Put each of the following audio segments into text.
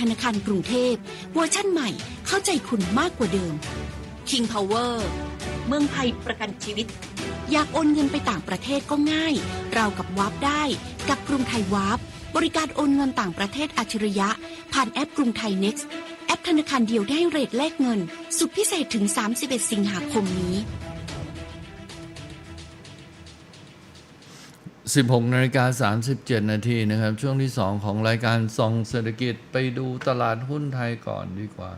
ธนาคารกรุงเทพเวอร์ชั่นใหม่เข้าใจคุณมากกว่าเดิม King Power เมืองไทยประกันชีวิต อยากโอนเงินไปต่างประเทศก็ง่าย เรากับวาร์ปได้ กับกรุงไทยวาร์ปบริการโอนเงินต่างประเทศอัจฉริยะ ผ่านแอปกรุงไทย Next แอปธนาคารเดียวได้เรทแลกเงิน สุดพิเศษถึง 31 สิงหาคมนี้ 16นาฬิกา37 นาทีนะครับ ช่วงที่ 2 ของรายการซองเศรษฐกิจไปดูตลาดหุ้นไทยก่อนดีกว่า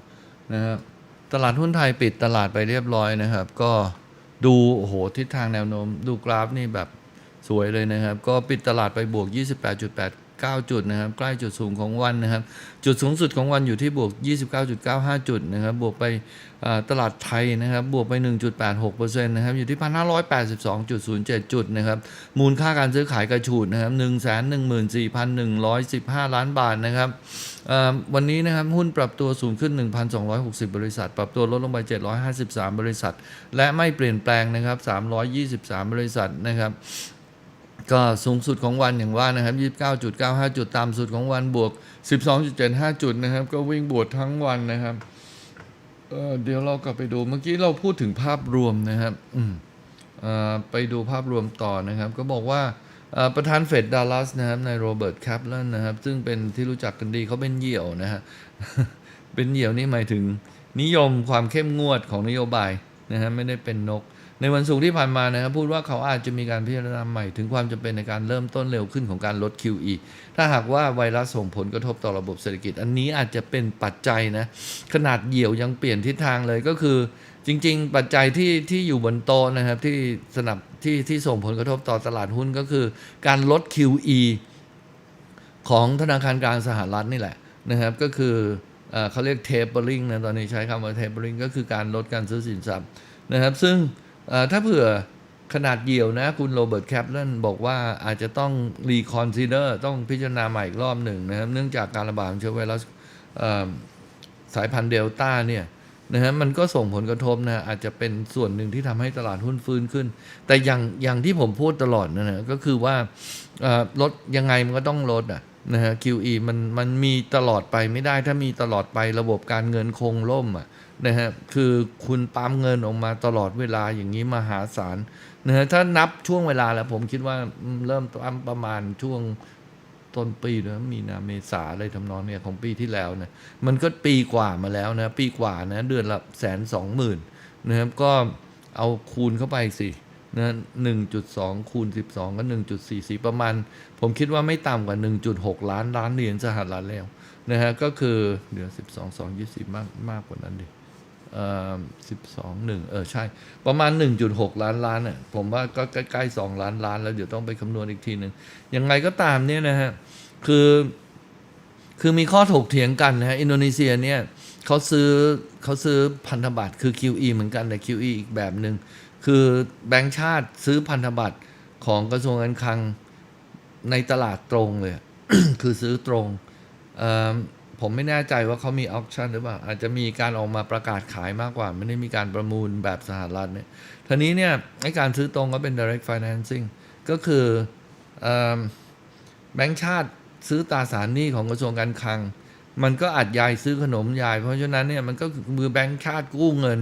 นะครับตลาดหุ้นไทยปิดตลาดไปเรียบร้อยนะครับ ก็ดูโอ้โหทิศทางแนวโน้ม ดูกราฟนี่แบบสวยเลยนะครับ ก็ปิดตลาดไปบวก 29จุดนะครับ ใกล้จุดสูงของวันนะครับ จุดสูงสุดของวันอยู่ที่บวก 29.95 จุดนะครับ บวกไปตลาดไทยนะครับ บวกไป 1.86%นะครับ อยู่ที่ 1,582.07 จุดนะครับ มูลค่าการซื้อขายกระฉูดนะครับ 114,115 ล้านบาทนะครับ วันนี้นะครับ หุ้นปรับตัวสูงขึ้น 1,260 บริษัท ปรับตัวลดลงไป 753 บริษัท และไม่เปลี่ยนแปลงนะครับ 323 บริษัทนะครับ ก็สูงสุดของวันอย่างว่านะครับ 29.95 จุดต่ำสุดของวันบวก 12.75 จุดนะครับ ก็วิ่งบวกทั้งวันนะครับเเดี๋ยวเรากลับไปดูเมื่อกี้เราพูดถึงภาพรวมนะครับไปดูภาพรวมต่อนะครับ ก็บอกว่าประธานเฟดดัลลัสนะครับนายโรเบิร์ตแคปเลนนะครับ ซึ่งเป็นที่รู้จักกันดีเขาเป็นเหยี่ยวนะฮะเป็นเหยี่ยวนี่หมายถึงนิยมความเข้มงวดของนโยบายนะฮะไม่ได้เป็นนก ในวันศุกร์ที่ผ่านมานะครับพูดว่าเขาอาจจะมีการพิจารณาใหม่ ถึงความจำเป็นในการเริ่มต้นเร็วขึ้นของการลด QE ถ้าหากว่าไวรัสส่งผลกระทบต่อระบบเศรษฐกิจ อันนี้อาจจะเป็นปัจจัยนะขนาดเหยี่ยวยังเปลี่ยนทิศทางเลยก็คือ จริง ๆ ปัจจัยที่ที่อยู่บนโต๊ะนะครับที่สนับที่ที่ส่งผลกระทบต่อตลาดหุ้นก็คือ การลด QE ของธนาคารกลางสหรัฐนี่แหละนะครับก็คือเอ่อเขาเรียก tapering นะตอนนี้ใช้คำว่า tapering ก็คือการลดการซื้อสินทรัพย์นะครับ ซึ่ง ถ้าเผื่อขนาดเดี่ยวนะ คุณโรเบิร์ตแคปเลนบอกว่าอาจจะต้อง reconsider ต้องพิจารณาใหม่อีกรอบหนึ่งนะครับ เนื่องจากการระบาดของเชื้อไวรัสสายพันธุ์เดลต้าเนี่ยนะฮะมันก็ส่งผลกระทบนะอาจจะเป็นส่วนหนึ่งที่ทำให้ตลาดหุ้นฟื้นขึ้น แต่อย่างอย่างที่ผมพูดตลอดนะฮะก็คือว่าลดยังไงมันก็ต้องลดอะนะฮะ QE มันมันมีตลอดไปไม่ได้ ถ้ามีตลอดไประบบการเงินคงล่มอะ นะฮะคือคุณปั๊มเงินออกมาตลอดเวลาอย่างนี้มหาศาลนะฮะถ้านับช่วงเวลาแล้วผมคิดว่าเริ่มปั๊มประมาณช่วงต้นปีนะมีนาเมษาอะไรทำนองเนี่ยของปีที่แล้วนะมันก็ปีกว่ามาแล้วนะ ปีกว่านะเดือนละแสนสองหมื่นนะครับก็เอาคูณเข้าไปสินะหนึ่งจุดสองคูณสิบสองก็หนึ่งจุดสี่สี่ประมาณ ผมคิดว่าไม่ต่ำกว่าหนึ่งจุดหกล้านล้านเหรียญสหรัฐแล้วนะฮะก็คือเดี๋ยวสิบสองสองยี่สิบมากมากกว่านั้นดิ สิบสองหนึ่งเออใช่ ประมาณหนึ่งจุดหกล้านล้านอะผมว่าก็ใกล้ๆสองล้านล้าน แล้วเดี๋ยวต้องไปคำนวณอีกทีหนึ่งยังไงก็ตามเนี่ยนะฮะ คือคือมีข้อถกเถียงกันนะฮะ อินโดนีเซียเนี่ยเขาซื้อเขาซื้อพันธบัตรคือ QE เหมือนกันแต่ QE อีกแบบหนึ่งคือแบงก์ชาติซื้อพันธบัตรของกระทรวงการคลังในตลาดตรงเลย คือซื้อตรงเอิ่ม ผมไม่แน่ใจว่าเขามีออ t ชั่นหรือเปล่า อาจจะมีการออกมาประกาศขายมากกว่า ไม่ได้มีการประมูลแบบสหรัฐเนี่ยทีนี้เนี่ยไอการซื้อตรงก็เป็น direct financing ก็คือเอิ่มแบงก์ชาติซื้อตราสารหนี้ของกระทรวงการคลัง มันก็อัดยายซื้อขนมยาย เพราะฉะนั้นเนี่ยมันก็มือแบงก์ชาติกู้เงิน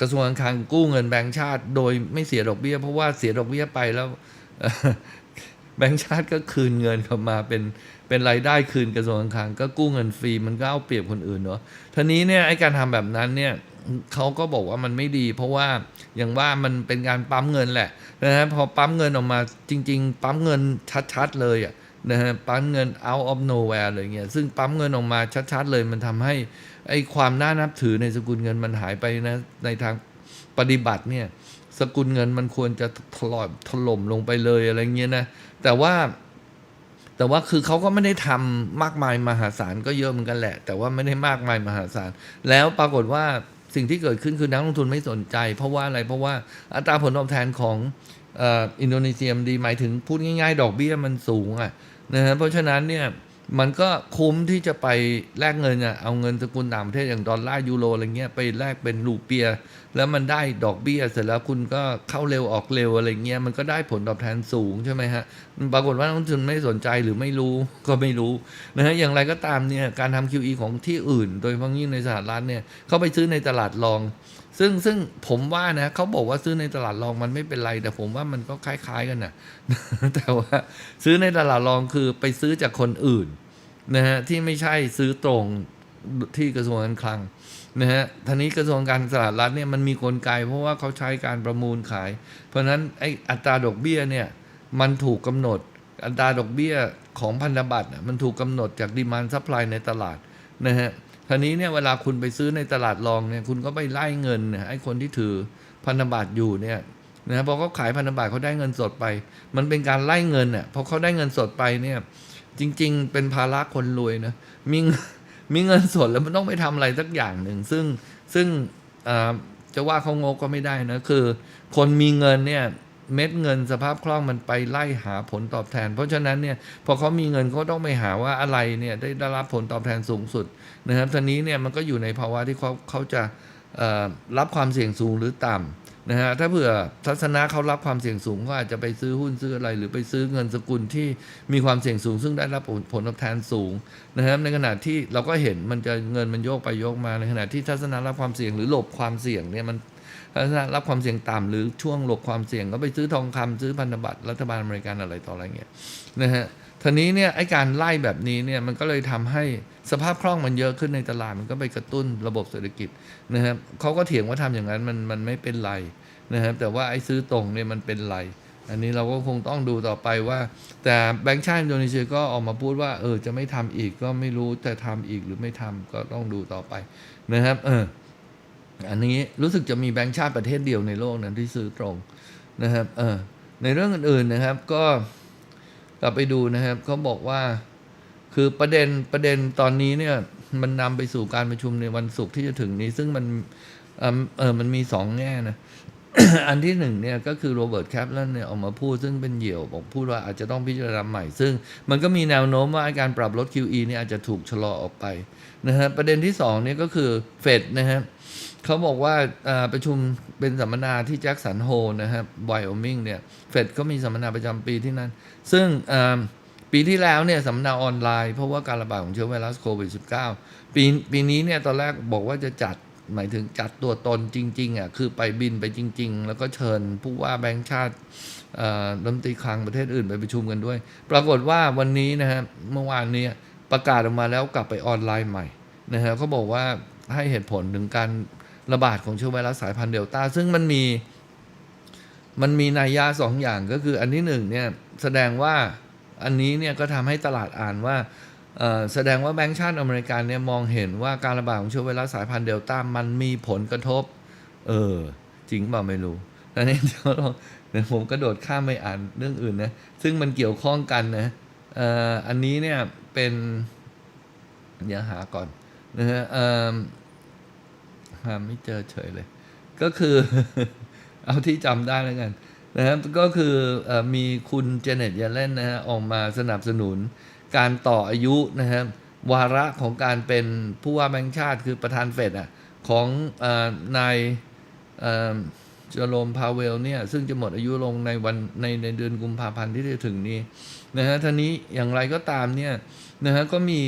กระทรวงการคลังกู้เงินแบงก์ชาติ โดยไม่เสียดอกเบี้ย เพราะว่าเสียดอกเบี้ยไปแล้ว แบงก์ชาติก็คืนเงินเข้ามาเป็นเป็นรายได้คืนกระทรวงการคลังก็กู้เงินฟรีมันก็เอาเปรียบคนอื่นเนาะทีนี้เนี่ยไอ้การทำแบบนั้นเนี่ยเขาก็บอกว่ามันไม่ดี เพราะว่าอย่างว่ามันเป็นการปั๊มเงินแหละนะฮะพอปั๊มเงินออกมาจริง ๆ ปั๊มเงินชัดๆเลยอะนะฮะปั๊มเงิน out of nowhere อะไรเงี้ยซึ่งปั๊มเงินออกมาชัดๆเลยมันทำให้ไอ้ความน่านับถือในสกุลเงินมันหายไปนะในทางปฏิบัติเนี่ย สกุลเงินมันควรจะถล่มถล่มลงไปเลยอะไรเงี้ยนะ แต่ว่าแต่ว่าคือเขาก็ไม่ได้ทำมากมายมหาศาลก็เยอะเหมือนกันแหละ แต่ว่าไม่ได้มากมายมหาศาลแล้วปรากฏว่าสิ่งที่เกิดขึ้นคือนักลงทุนไม่สนใจ เพราะว่าอะไรเพราะว่าอัตราผลตอบแทนของอ,อินโดนีเซียมดีหมายถึงพูดง่าย ๆ ดอกเบี้ยมันสูงอะนะฮะเพราะฉะนั้นเนี่ย มันก็คุ้มที่จะไปแลกเงินอะเอาเงินสกุลต่างประเทศอย่างดอลลาร์ยูโรอะไรเงี้ยไปแลกเป็นรูเปีย แล้วมันได้ดอกเบี้ยเสร็จแล้วคุณก็เข้าเร็วออกเร็วอะไรเงี้ยมันก็ได้ผลตอบแทนสูงใช่ไหมฮะปรากฏว่านักลงทุนไม่สนใจหรือไม่รู้ก็ไม่รู้นะฮะอย่างไรก็ตามเนี่ยการทำ QE ของที่อื่น โดยเฉพาะยิ่งในสหรัฐเนี่ยเขาไปซื้อในตลาดรอง ซึ่งซึ่งผมว่านะเขาบอกว่าซื้อในตลาดรองมันไม่เป็นไร แต่ผมว่ามันก็คล้าย ๆกันนะแต่ว่าซื้อในตลาดรองคือไปซื้อจากคนอื่นนะฮะที่ไม่ใช่ซื้อตรงที่กระทรวงการคลังนะฮะทีนี้กระทรวงการตลาดรัฐเนี่ยมันมีกลไก เพราะว่าเขาใช้การประมูลขาย เพราะฉะนั้นไอ้อัตราดอกเบี้ยเนี่ยมันถูกกำหนดอัตราดอกเบี้ยของพันธบัตรมันถูกกำหนดจากดีมานซัพพลายในตลาดนะฮะ ทีนี้เนี่ยเวลาคุณไปซื้อในตลาดรองเนี่ยคุณก็ไปไล่เงินเนี่ยไอ้คนที่ถือพันธบัตรอยู่เนี่ยนะพอเขาขายพันธบัตรเขาได้เงินสดไป มันเป็นการไล่เงินเนี่ยพอเขาได้เงินสดไปเนี่ย จริง ๆ เป็นภาระคนรวยนะมีมีเงินสดแล้วมันต้องไปทำอะไรสักอย่างหนึ่ง ซึ่งซึ่งจะว่าเขางกก็ไม่ได้นะคือ คนมีเงินเนี่ย เม็ดเงินสภาพคล่องมันไปไล่หาผลตอบแทน เพราะฉะนั้นเนี่ยพอเขามีเงินเขาต้องไปหาว่าอะไรเนี่ยได้ได้รับผลตอบแทนสูงสุดนะครับทีนี้เนี่ยมันก็อยู่ในภาวะที่เขาเขาจะรับความเสี่ยงสูงหรือต่ำนะฮะถ้าเผื่อทัศนะเขารับความเสี่ยงสูงก็อาจจะไปซื้อหุ้นซื้ออะไร หรือไปซื้อเงินสกุลที่มีความเสี่ยงสูง ซึ่งได้รับผลผลตอบแทนสูงนะครับในขณะที่เราก็เห็นมันจะเงินมันโยกไปโยกมาในขณะที่ทัศนะรับความเสี่ยงหรือหลบความเสี่ยงเนี่ยมัน ทัศนะรับความเสี่ยงต่ำหรือช่วงหลบความเสี่ยงก็ไปซื้อทองคำซื้อพันธบัตรรัฐบาลอเมริกันอะไรต่ออะไรเงี้ยนะฮะทีนี้เนี่ยไอการไล่แบบนี้เนี่ยมันก็เลยทำให้สภาพคล่องมันเยอะขึ้นในตลาดมันก็ไปกระตุ้นระบบเศรษฐกิจนะครับเขาก็เถียงว่าทำอย่างนั้นมันมันไม่เป็นไรนะครับแต่ว่าไอ้ซื้อตรงเนี่ยมันเป็นไร อันนี้เราก็คงต้องดูต่อไปว่า แต่แบงก์ชาติอินโดนีเซียก็ออกมาพูดว่าเออจะไม่ทำอีกก็ไม่รู้จะทำอีกหรือไม่ทำก็ต้องดูต่อไปนะครับเออ อันนี้รู้สึกจะมีแบงก์ชาติประเทศเดียวในโลกนั้นที่ซื้อตรงนะครับเออในเรื่องอื่นๆนะครับก็กลับไปดูนะครับเขาบอกว่าคือประเด็นประเด็นตอนนี้เนี่ยมันนำไปสู่การประชุมในวันศุกร์ที่จะถึงนี้ ซึ่งมันเออเออมันมีสองแง่นะอันที่หนึ่งเนี่ยก็คือโรเบิร์ตแคปเลนเนี่ยออกมาพูดซึ่งเป็นเหยี่ยวบอกพูดว่าอาจจะต้องพิจารณาใหม่ ซึ่งมันก็มีแนวโน้มว่าการปรับลด QE เนี่ยอาจจะถูกชะลอออกไปนะฮะประเด็นที่สองเนี่ยก็คือเฟดนะฮะ เขาบอกว่าประชุมเป็นสัมมนาที่แจ็คสันโฮนะครับไวโอมิงเนี่ยเฟดก็มีสัมมนาประจำปีที่นั่น ซึ่งปีที่แล้วเนี่ยสัมมนาออนไลน์เพราะว่าการระบาดของเชื้อไวรัสโควิด -19 ปีปีนี้เนี่ยตอนแรกบอกว่าจะจัดหมายถึงจัดตัวตนจริงๆอะคือไปบินไปจริง ๆ แล้วก็เชิญผู้ว่าแบงค์ชาติรัฐมนตรีคลังประเทศอื่นไปประชุมกันด้วย ปรากฏว่าวันนี้นะฮะเมื่อวานเนี้ประกาศออกมาแล้วกลับไปออนไลน์ใหม่นะฮะเขาบอกว่าให้เหตุผลถึงการ ระบาดของเชื้อไวรัสสายพันธุ์เดลต้า ซึ่งมันมี มันมีนัยยะสองอย่างก็คืออันที่หนึ่งเนี่ยแสดงว่าอันนี้เนี่ยก็ทำให้ตลาดอ่านว่าแสดงว่าแบงก์ชาติอเมริกันเนี่ยมองเห็นว่าการระบาดของเชื้อไวรัสสายพันธุ์เดลต้ามันมีผลกระทบ เออ จริงเปล่าไม่รู้อันนี้เดี๋ยวเราเดี๋ยวผมกระโดดข้ามไปอ่านเรื่องอื่นนะ ซึ่งมันเกี่ยวข้องกันนะอ,อันนี้เนี่ยเป็นเดี๋ยวหาก่อนนะฮะเออ หาไม่เจอเฉยเลย ก็คือ เอาที่จำได้แล้วกันนะครับก็คืออมีคุณเจเน็ตเยเลนนะฮะออกมาสนับสนุน การต่ออายุนะครับวาระของการเป็นผู้ว่าแบงค์ชาติคือประธานเฟดอะของอนายเอ่อเจอโรมพาเวลเนี่ย ซึ่งจะหมดอายุลงในวันในในเดือนกุมภาพันธ์ที่จะถึงนี้นะฮะท่านี้อย่างไรก็ตามเนี่ยนะฮะก็มี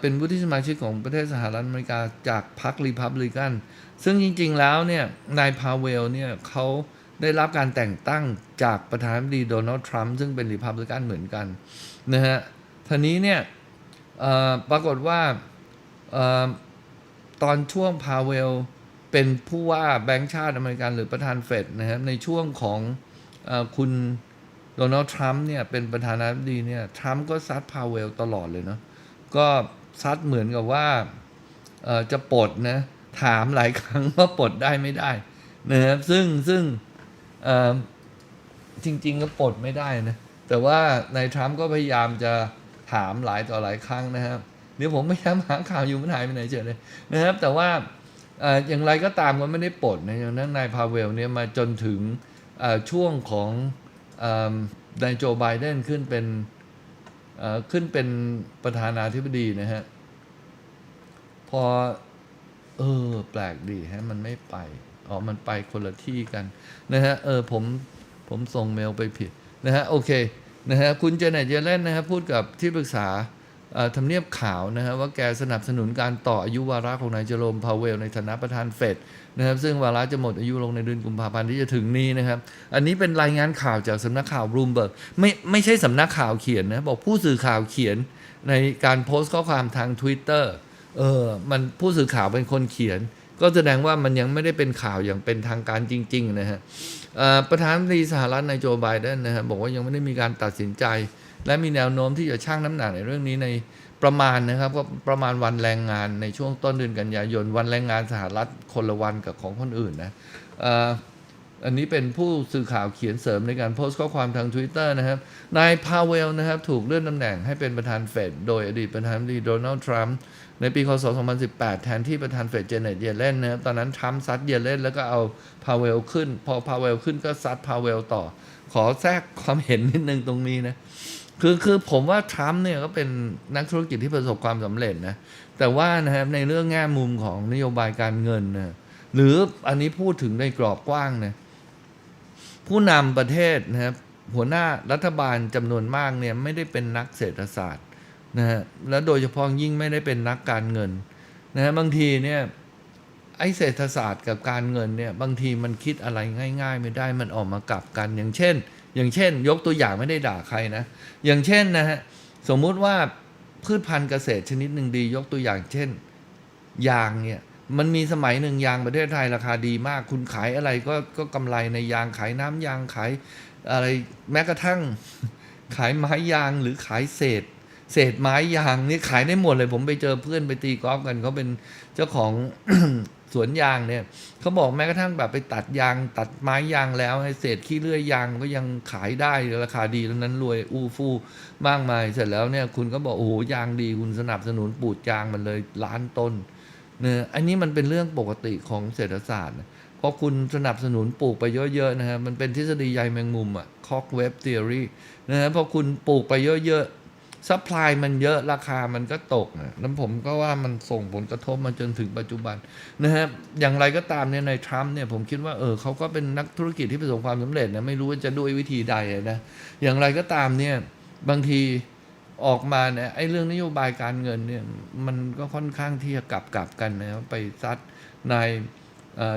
เป็นวุฒิสมาชิกของประเทศสหรัฐอเมริกาจากพรรครีพับลิกัน ซึ่งจริง ๆ แล้วเนี่ย นายพาเวลเนี่ยเขาได้รับการแต่งตั้งจากประธานาธิบดีโดนัลด์ทรัมป์ซึ่งเป็นรีพับลิกันเหมือนกันนะฮะทีนี้เนี่ยปรากฏว่าตอนช่วงพาเวลเป็นผู้ว่าแบงก์ชาติอเมริกันหรือประธานเฟดนะครับในช่วงของออคุณโดนัลด์ทรัมป์เนี่ยเป็นประธานาธิบดีเนี่ยทรัมป์ก็ซัดพาเวลตลอดเลยเนาะ ก็ซัดเหมือนกับว่าจะปลดนะถามหลายครั้งว่าปลดได้ไม่ได้นะครับซึ่งซึ่งจริง ๆ ก็ปลดไม่ได้นะแต่ว่านายทรัมป์ก็พยายามจะถามหลายต่อหลายครั้งนะครับเดี๋ยวผมพยายามหาข่าวอยู่มันหายไปไหนเฉยเลยนะครับ แต่ว่าออย่างไรก็ตามก็ไม่ได้ปลดนะอย่างนั้นนายพาเวลเนี่ยมาจนถึงช่วงของอนายโจไบเดนขึ้นเป็น ขึ้นเป็นประธานาธิบดีนะฮะ พอ เออ แปลกดีฮะ มันไม่ไป อ๋อ มันไปคนละที่กันนะฮะ เออ ผม ผมส่งเมลไปผิดนะฮะ โอเค นะฮะ คุณเจเน็ตเยเลนนะครับพูดกับที่ปรึกษาทำเนียบข่าวนะฮะว่าแกสนับสนุนการต่ออายุวาระของนายเจอโรมพาวเวลในฐานะประธานเฟด นะครับซึ่งวาระจะหมดอายุลงในเดือนกุมภาพันธ์ที่จะถึงนี้นะครับ อันนี้เป็นรายงานข่าวจากสำนักข่าวบลูมเบิร์กไม่ไม่ใช่สำนักข่าวเขียนนะ บอกผู้สื่อข่าวเขียนในการโพสต์ข้อความทาง Twitter เออมันผู้สื่อข่าวเป็นคนเขียน ก็แสดงว่ามันยังไม่ได้เป็นข่าวอย่างเป็นทางการจริง ๆ นะฮะประธานาธิบดีสหรัฐนายโจไบเดนนะฮะบอกว่ายังไม่ได้มีการตัดสินใจ และมีแนวโน้มที่จะชั่งน้ำหนักในเรื่องนี้ใน ประมาณนะครับก็ประมาณวันแรงงานในช่วงต้นเดือนกันยายนวันแรงงานสหรัฐคนละวันกับของคนอื่นนะอันนี้เป็นผู้สื่อข่าวเขียนเสริมในการโพสต์ข้อความทาง Twitter นะครับ นายพาเวลนะครับถูกเลื่อนตำแหน่งให้เป็นประธานเฟดโดยอดีตประธานาธิบดีโดนัลด์ทรัมป์ในปีคศ 2018 แทนที่ประธานเฟดเจเน็ตเยเลนนะครับตอนนั้นทรัมป์ซัดเยเลนแล้วก็เอาพาเวลขึ้น พอพาเวลขึ้นก็ซัดพาเวลต่อ ขอแทรกความเห็นนิดนึงตรงนี้นะ คือคือผมว่าทรัมป์เนี่ยก็เป็นนักธุรกิจที่ประสบความสำเร็จนะ แต่ว่านะครับในเรื่องแง่มุมของนโยบายการเงินนะหรืออันนี้พูดถึงในกรอบกว้างนะผู้นำประเทศนะครับหัวหน้ารัฐบาลจำนวนมากเนี่ยไม่ได้เป็นนักเศรษฐศาสตร์นะฮะแล้วโดยเฉพาะยิ่งไม่ได้เป็นนักการเงินนะฮะบางทีเนี่ยไอ้เศรษฐศาสตร์กับการเงินเนี่ยบางทีมันคิดอะไรง่าย ๆ ไม่ได้มันออกมากลับกันอย่างเช่น อย่างเช่น ยกตัวอย่างไม่ได้ด่าใครนะ อย่างเช่นนะฮะสมมุติว่าพืชพันธุ์เกษตรชนิดหนึ่งดี ยกตัวอย่างเช่น ยางเนี่ยมันมีสมัยหนึ่งยางประเทศไทยราคาดีมาก คุณขายอะไรก็ก็กำไรในยางขายน้ำยางขายอะไรแม้กระทั่ง ขายไม้ยางหรือขายเศษ เศษไม้ยางนี่ขายได้หมดเลย ผมไปเจอเพื่อนไปตีกอล์ฟกันเขาเป็นเจ้าของ สวนยางเนี่ยเขาบอกแม้กระทั่งแบบไปตัดยางตัดไม้ยางแล้วไอ้เศษขี้เลื่อยยางก็ยังขายได้ราคาดีแล้วนั้นรวยอู้ฟู่มากมายเสร็จแล้วเนี่ยคุณก็บอกโอ้โหยางดีคุณสนับสนุนปลูกยางมันเลยล้านต้นเนี่ยอันนี้มันเป็นเรื่องปกติของเศรษฐศาสตร์เพราะคุณสนับสนุนปลูกไปเยอะๆนะฮะมันเป็นทฤษฎีใยแมงมุมอะคอกเว็บท h อรีนะฮะพอคุณปลูกไปเยอะๆ ซัพพลายมันเยอะราคามันก็ตกนะแล้วผมก็ว่ามันส่งผลกระทบมาจนถึงปัจจุบันนะฮะอย่างไรก็ตามเนี่ยในทรัมป์เนี่ยผมคิดว่าเออเขาก็เป็นนักธุรกิจที่ประสบความสำเร็จนะไม่รู้ว่าจะด้วยวิธีใดนะอย่างไรก็ตามเนี่ยบางทีออกมาเนี่ยไอ้เรื่องนโยบายการเงินเนี่ยมันก็ค่อนข้างที่จะกลับกลับกันนะไปซัดนาย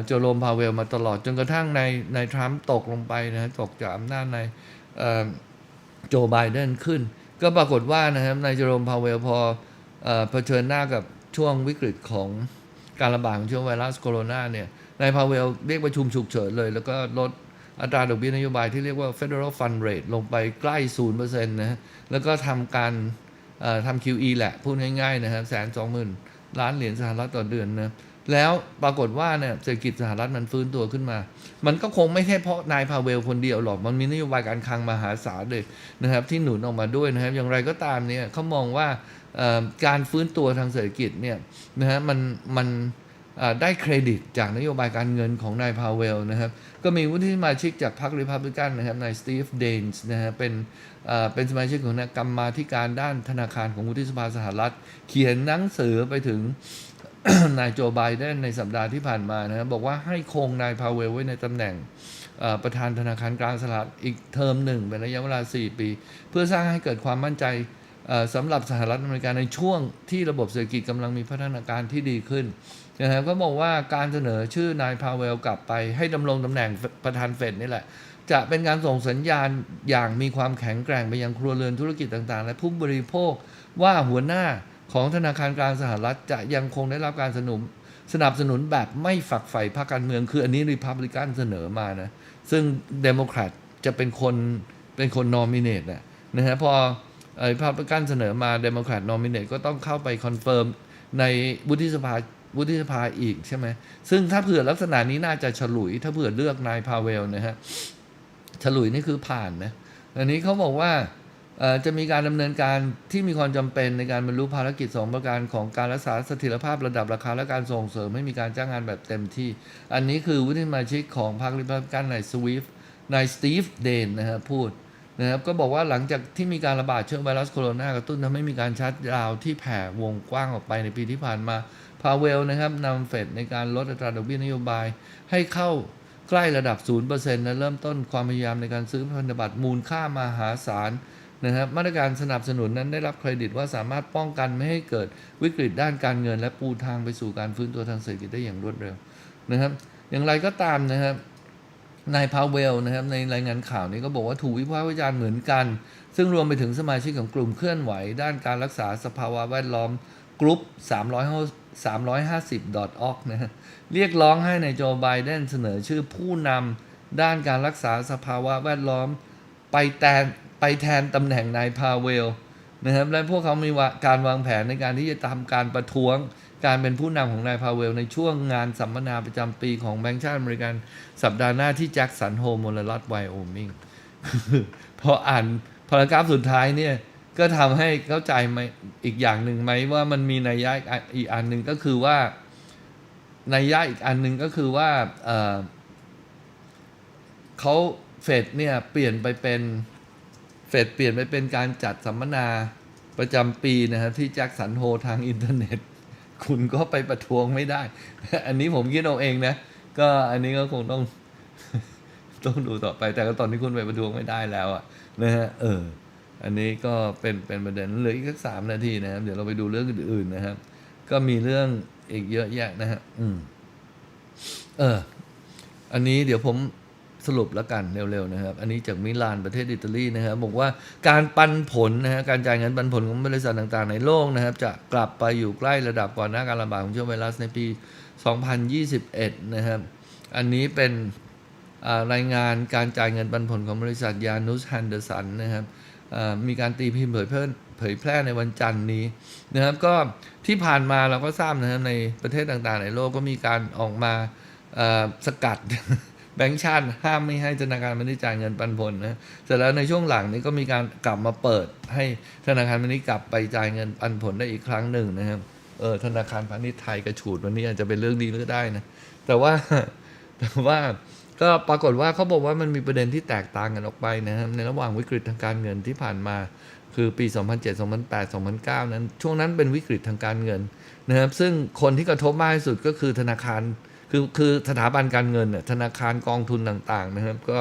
โจโรมพาเวลมาตลอดจนกระทั่งในในทรัมป์ตกลงไปนะตกจากอำนาจในโจไบเดนขึ้น ก็ปรากฏว่านะครับนายโจโรมพาเวลพอเอผชิญหน้ากับช่วงวิกฤตของการระบาดของเชื้อไวรัสโคโรนาเนี่ยนายพาเวลเรียกประชุมฉุกเฉินเลย แล้วก็ลดอัตราดอกเบี้ยนโยบายที่เรียกว่า Federal Fund Rate ลงไปใกล้0%นะฮะแล้วก็ทำการทำ QE แหละ พูดง่ายๆนะครับแสนสองหมื่นล้านเหรียญสหรัฐต่อเดือนนะ แล้วปรากฏว่าเนี่ยเศรษฐกิจสหรัฐมันฟื้นตัวขึ้นมา มันก็คงไม่ใช่เพราะนายพาเวลคนเดียวหรอก มันมีนโยบายการคลังมหาศาลเลยนะครับที่หนุนออกมาด้วยนะครับ อย่างไรก็ตามเนี่ยเขามองว่าการฟื้นตัวทางเศรษฐกิจเนี่ยนะฮะมันมันได้เครดิตจากนโยบายการเงินของนายพาเวลนะครับ ก็มีวุฒิสมาชิกจากพรรคริพับลิกันนะครับนายสตีฟเดนส์นะฮะเป็นเป็นสมาชิกของคณะกรรมาธิการด้านธนาคารของวุฒิสภาสหรัฐ เขียนหนังสือไปถึง นายโจไบเดนในสัปดาห์ที่ผ่านมานะครับบอกว่าให้คงนายพาเวลไว้ในตำแหน่งประธานธนาคารกลางสหรัฐอีกเทอมหนึ่งเป็นระยะเวลา 4 ปี เพื่อสร้างให้เกิดความมั่นใจสำหรับสหรัฐอเมริกาในช่วงที่ระบบเศรษฐกิจกำลังมีพัฒนาการที่ดีขึ้นนะครับก็บอกว่าการเสนอชื่อนายพาเวลกลับไปให้ดำรงตำแหน่งประธานเฟดนี่แหละ จะเป็นการส่งสัญญาณอย่างมีความแข็งแกร่งไปยังครัวเรือนธุรกิจต่างๆ และผู้บริโภคว่าหัวหน้า ของธนาคารกลางสหรัฐจะยังคงได้รับการสนับสนับสนุนแบบไม่ฝักใฝ่พรรคการเมือง คืออันนี้ริพับลิกันเสนอมานะ ซึ่งเดโมแครตจะเป็นคนเป็นคนนอมิเนตนะนะฮะพอริพับลิกันเสนอมาเดโมแครตนอมิเนตก็ต้องเข้าไปคอนเฟิร์มในวุฒิสภาวุฒิสภาอีกใช่ไหมซึ่งถ้าเผื่อลักษณะนี้น่าจะฉลุย ถ้าเผื่อเลือกนายพาเวลนะฮะฉลุยนี่คือผ่านนะอันนี้เขาบอกว่า จะมีการดำเนินการที่มีความจำเป็นในการบรรลุภารกิจ 2 ประการของการรักษาเสถียรภาพระดับราคาและการส่งเสริมให้มีการจ้างงานแบบเต็มที่ อันนี้คือวุฒิสมาชิกของพรรคริพับกันนายสวีฟนายสตีฟเดนนะฮะพูดนะครับก็บอกว่าหลังจากที่มีการระบาดเชื้อไวรัสโคโรนากระตุ้นทำให้มีการชัดดาวที่แผ่วงกว้างออกไปในปีที่ผ่านมาพาเวลนะครับนำเฟดในการลดอัตราดอกเบี้ยนโยบายให้เข้าใกล้ระดับ 0%และเริ่มต้นความพยายามในการซื้อพันธบัตรมูลค่ามหาศาล นะครับมาตรการสนับสนุนนั้นได้รับเครดิตว่าสามารถป้องกันไม่ให้เกิดวิกฤตด้านการเงิน และปูทางไปสู่การฟื้นตัวทางเศรษฐกิจได้อย่างรวดเร็วนะครับ อย่างไรก็ตามนะครับนายพาวเวลนะครับในรายงานข่าวนี้ก็บอกว่าถูกวิพากษ์วิจารณ์เหมือนกัน ซึ่งรวมไปถึงสมาชิกของกลุ่มเคลื่อนไหว ด้านการรักษาสภาวะแวดล้อมกรุ๊ป350 .org นะฮะเรียกร้องให้ในายโจไบเดนเสนอชื่อผู้นำด้านการรักษาสภาวะแวดล้อมไปแทน ไปแทนตำแหน่งนายพาเวลนะครับและพวกเขามีาการวางแผนในการที่จะทำการประท้วงการเป็นผู้นำของนายพาเวล ในช่วงงานสัมมนาประจำปีของแบงก์ชาติอเมริกัน สัปดาห์หน้าที่แจ็คสันโฮมอลรัฐไวโอมิงพออ่านพารากราฟสุดท้ายเนี่ย ก็ทำให้เข้าใจไหมอีกอย่างหนึ่งไหมว่ามันมีนัยยะอีกอันอีกอันหนึ่งก็คือว่านัยยะอีกอันหนึ่งก็คือว่าเอ่อเขาเฟดเนี่ยเปลี่ยนไปเป็น เฟดเปลี่ยนไปเป็นการจัดสัมมนาประจำปีนะครับที่แจ็คสันโฮทางอินเทอร์เน็ต คุณก็ไปประท้วงไม่ได้ อันนี้ผมคิดเอาเองนะ ก็อันนี้ก็คงต้อง ต้องดูต่อไปแต่ก็ตอนนี้คุณไปประท้วงไม่ได้แล้วอะนะฮะเออ อันนี้ก็เป็นเป็นประเด็นเหลืออีกสักสามนาทีนะครับ เดี๋ยวเราไปดูเรื่องอื่นๆนะครับ ก็มีเรื่องอีกเยอะแยะนะฮะอืม เออ อันนี้เดี๋ยวผม สรุปแล้วกันเร็วๆนะครับ อันนี้จากมิลานประเทศอิตาลีนะครับ บอกว่าการปันผลนะฮะการจ่ายเงินปันผลของบริษัทต่างๆ ในโลกนะครับ จะกลับไปอยู่ใกล้ระดับก่อนหน้าการระบาดของเชื้อไวรัสในปี 2021 นะครับ อันนี้เป็นรายงานการจ่ายเงินปันผลของบริษัทยานุสฮันเดอร์สันนะครับมีการตีพิมพ์เผยแพร่เผยแพร่ในวันจันทร์นี้นะครับ ก็ที่ผ่านมาเราก็ทราบนะครับในประเทศต่างๆ ในโลกก็มีการออกมาสกัด แบงก์ชาติห้ามไม่ให้ธนาคารพาณิชย์จ่ายเงินปันผลนะเสร็จแล้วในช่วงหลังนี้ก็มีการกลับมาเปิด ให้ธนาคารพาณิชย์กลับไปจ่ายเงินปันผลได้อีกครั้งหนึ่งนะครับเออธนาคารพาณิชย์ไทยกระฉูดวันนี้อาจจะเป็นเรื่องดีก็ได้นะแต่ว่าแต่ว่าก็ปรากฏว่าเขาบอกว่ามันมีประเด็นที่แตกต่างกันออกไปนะครับในระหว่างวิกฤตทางการเงินที่ผ่านมา คือปี 2007 2008 2009 นั้น ช่วงนั้นเป็นวิกฤตทางการเงินนะครับซึ่งคนที่กระทบมากที่สุดก็คือธนาคาร คือคือสถาบันการเงินน่ะธนาคารกองทุนต่างๆนะครับ ก็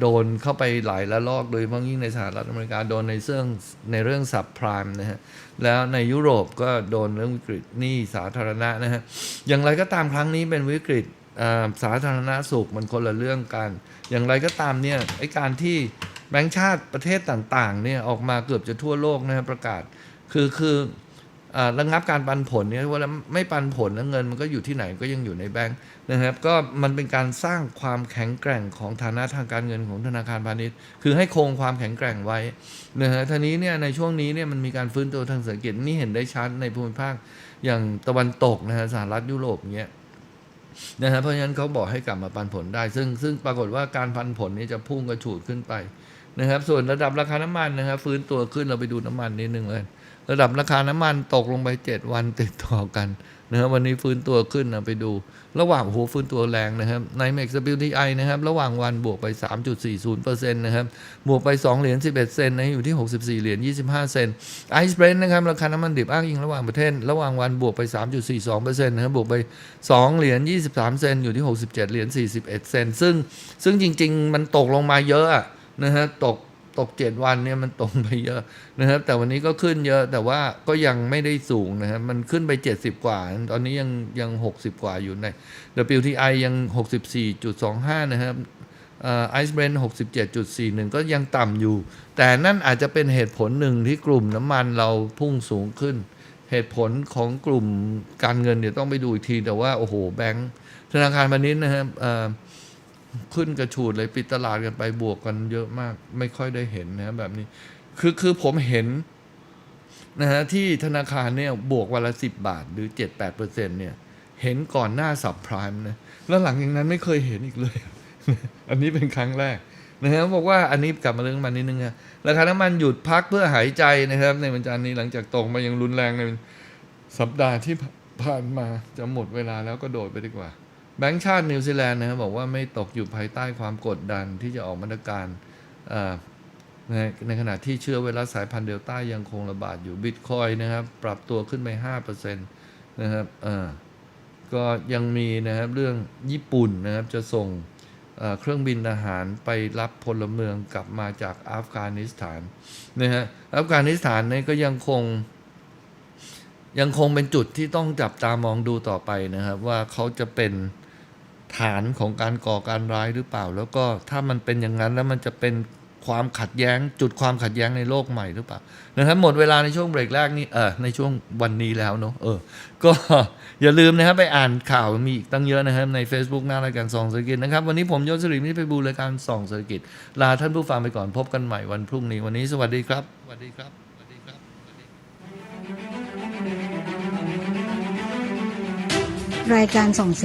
โดนเข้าไปหลายละลอก โดยเฉพาะยิ่งในสหรัฐอเมริกา โดนในเรื่องในเรื่องสับพรามนะฮะแล้วในยุโรปก็โดนเรื่องวิกฤตหนี้สาธารณะนะฮะอย่างไรก็ตามครั้งนี้เป็นวิกฤตสาธารณสุขมันคนละเรื่องกัน อย่างไรก็ตามเนี่ยไอการที่แบงก์ชาติประเทศต่างๆเนี่ยออกมาเกือบจะทั่วโลกนะฮะประกาศคือคือ ระงับการปันผลเนี่ยว่าแล้วไม่ปันผลแล้วเงินมันก็อยู่ที่ไหนก็ยังอยู่ในแบงค์นะครับ ก็มันเป็นการสร้างความแข็งแกร่งของฐานะทางการเงินของธนาคารพาณิชย์ คือให้คงความแข็งแกร่งไว้นะฮะทีนี้เนี่ยในช่วงนี้เนี่ยมันมีการฟื้นตัวทางเศรษฐกิจนี่เห็นได้ชัดในภูมิภาคอย่างตะวันตกนะฮะสหรัฐยุโรปเงี้ยนะฮะเพราะฉะนั้นเขาบอกให้กลับมาปันผลได้ ซึ่งซึ่งปรากฏว่าการปันผลนี้จะพุ่งกระฉูดขึ้นไปนะครับ ส่วนระดับราคาน้ำมันนะครับฟื้นตัวขึ้นเราไปดูน้ำมันนิดนึงเลย ระดับราคาน้ำมันตกลงไป 7 วันติดต่อกันนะครับวันนี้ฟื้นตัวขึ้นนะไปดู ระหว่างโอ้โหฟื้นตัวแรงนะครับในเม็กซ์ WTI นะครับระหว่างวันบวกไป 3.40%นะครับบวกไป 2 เหรียญ11 เซนนะอยู่ที่ 64 เหรียญ25 เซนไอซ์เบรนท์นะครับราคาน้ำมันดิบอ้างอิงระหว่างประเทศ ระหว่างวันบวกไป 3.42%นะครับบวกไป 2 เหรียญ23 เซนอยู่ที่ 67 เหรียญ41 เซนซึ่งซึ่งจริง ๆ มันตกลงมาเยอะอะนะฮะตก ตก 7 วันเนี่ยมันตกไปเยอะนะครับ แต่วันนี้ก็ขึ้นเยอะแต่ว่าก็ยังไม่ได้สูงนะครับ มันขึ้นไป 70 กว่า ตอนนี้ยังยัง 60 กว่าอยู่ใน WTI ยัง 64.25 นะครับไอซ์เบรนท์67.41ก็ยังต่ำอยู่ แต่นั่นอาจจะเป็นเหตุผลหนึ่งที่กลุ่มน้ำมันเราพุ่งสูงขึ้น เหตุผลของกลุ่มการเงินเดี๋ยวต้องไปดูอีกที แต่ว่า โอ้โห แบงค์ธนาคารพาณิชย์นะครับ ขึ้นกระฉูดเลยปิดตลาดกันไปบวกกันเยอะมาก ไม่ค่อยได้เห็นนะครับแบบนี้ คือคือผมเห็นนะฮะที่ธนาคารเนี่ยบวกวันละสิบบาทหรือเจ็ดแปดเปอร์เซ็นเนี่ย เห็นก่อนหน้าสับพรามนะแล้วหลังจากนั้นไม่เคยเห็นอีกเลย อันนี้เป็นครั้งแรกนะฮะบอกว่าอันนี้กลับมาเรื่องน้ำมันนิดนึงนะราคาน้ำมันหยุดพักเพื่อหายใจนะครับ ในวันจันทร์นี้หลังจากตกมายังรุนแรงในสัปดาห์ที่ผ่านมาจะหมดเวลาแล้วก็โดดไปดีกว่า แบงก์ชาตินิวซีแลนด์นะครับบอกว่าไม่ตกอยู่ภายใต้ความกดดันที่จะออกมาตรการในขณะที่เชื้อไวรัสสายพันธุ์เดลต้ายังคงระบาดอยู่บิตคอยนะครับ ปรับตัวขึ้นไป5%นะครับก็ยังมีนะครับเรื่องญี่ปุ่นนะครับจะส่งเอ่อเครื่องบินทหารไปรับพลเมืองกลับมาจากอัฟกานิสถานนะฮะอัฟกานิสถานเนี่ยก็ยังคง ยังคงเป็นจุดที่ต้องจับตามองดูต่อไปนะครับ ว่าเขาจะเป็น ฐานของการก่อการร้ายหรือเปล่า แล้วก็ถ้ามันเป็นอย่างนั้นแล้วมันจะเป็นความขัดแย้ง จุดความขัดแย้งในโลกใหม่หรือเปล่านะครับหมดเวลาในช่วงเบรกแรกนี้เออในช่วงวันนี้แล้วเนอะเออ ก็อย่าลืมนะครับไปอ่านข่าวมีอีกตั้งเยอะนะครับใน Facebook หน้ารายการส่องเศรษฐกิจนะครับ วันนี้ผมยศสิริมิตรไปบูรายการส่องเศรษฐกิจ ลาท่านผู้ฟังไปก่อนพบกันใหม่วันพรุ่งนี้วันนี้สวัสดีครับสวัสดีครับสวัสดีครับรายการส่องเส